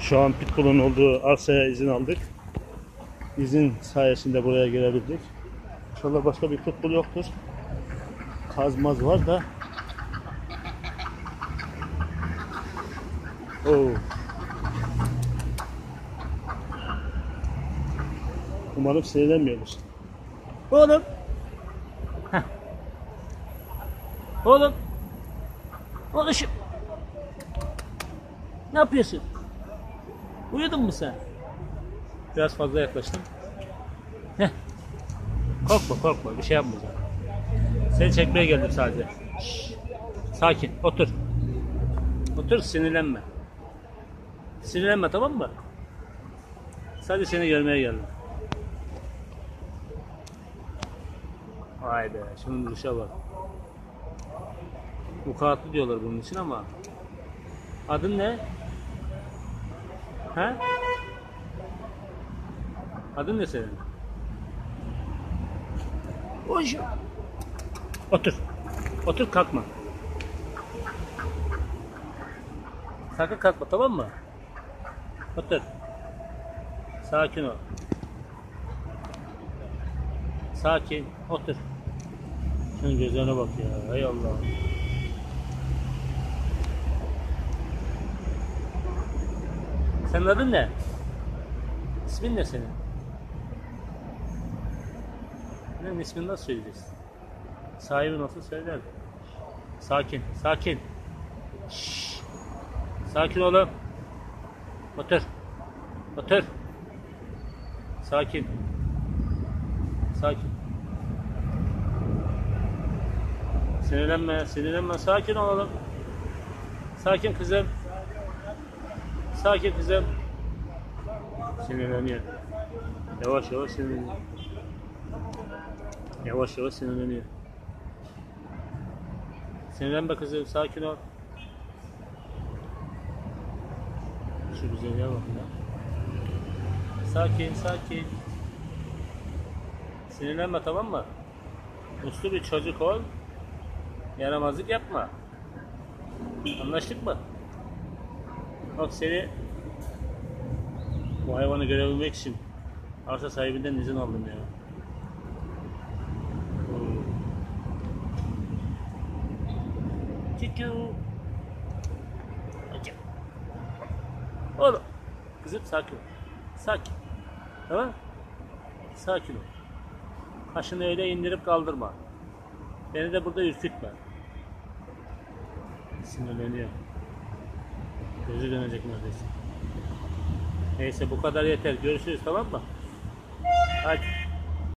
Şu an Pitbull'un olduğu arsaya izin aldık. İzin sayesinde buraya gelebildik. İnşallah başka bir Pitbull yoktur. Kazmaz var da. Oo. Umarım sinirlenmiyordur. Oğlum. Heh. Oğlum. Oğluşum. Ne yapıyorsun? Uyudun mu sen? Biraz fazla yaklaştım. Heh. Korkma korkma bir şey yapmayacağım. Seni çekmeye geldim sadece. Şşş. Sakin otur. Otur sinirlenme. Sinirlenme tamam mı? Sadece seni görmeye geldim. Vay be şunun duruşa bak. Vukuatlı diyorlar bunun için ama. Adın ne? He? Adın ne senin? Oşu. Otur. Otur kalkma. Sakın kalkma tamam mı? Otur. Sakin ol. Sakin. Otur. Şunun gözlerine bak ya. Hay Allah. Senin adın ne? İsmin ne senin? Senin ismini nasıl söyleyeceksin? Sahibi nasıl söyler? Sakin, sakin. Şşş. Sakin oğlum. Otur. Otur. Sakin. Sakin. Sinirlenme, sinirlenme. Sakin olalım. Sakin kızım. Sakin kızım. Sinirleniyor. Yavaş yavaş sinirleniyor. Yavaş yavaş sinirleniyor. Sinirlenme kızım, sakin ol. Şu güzelliğe bak ya. Sakin, sakin. Sinirlenme tamam mı? Uslu bir çocuk ol. Yaramazlık yapma. Anlaştık mı? Bak seni bu hayvanı görebilmek için arsa sahibinden izin aldım ya. Çuçu. Oğlum. Kızım sakin ol. Sakin. Tamam Sakin ol. Kaşını öyle indirip kaldırma. Beni de burada ürkütme. Sinirleniyor. Gözü dönecek neredeyse. Neyse bu kadar yeter. Görüşürüz tamam mı? Hadi.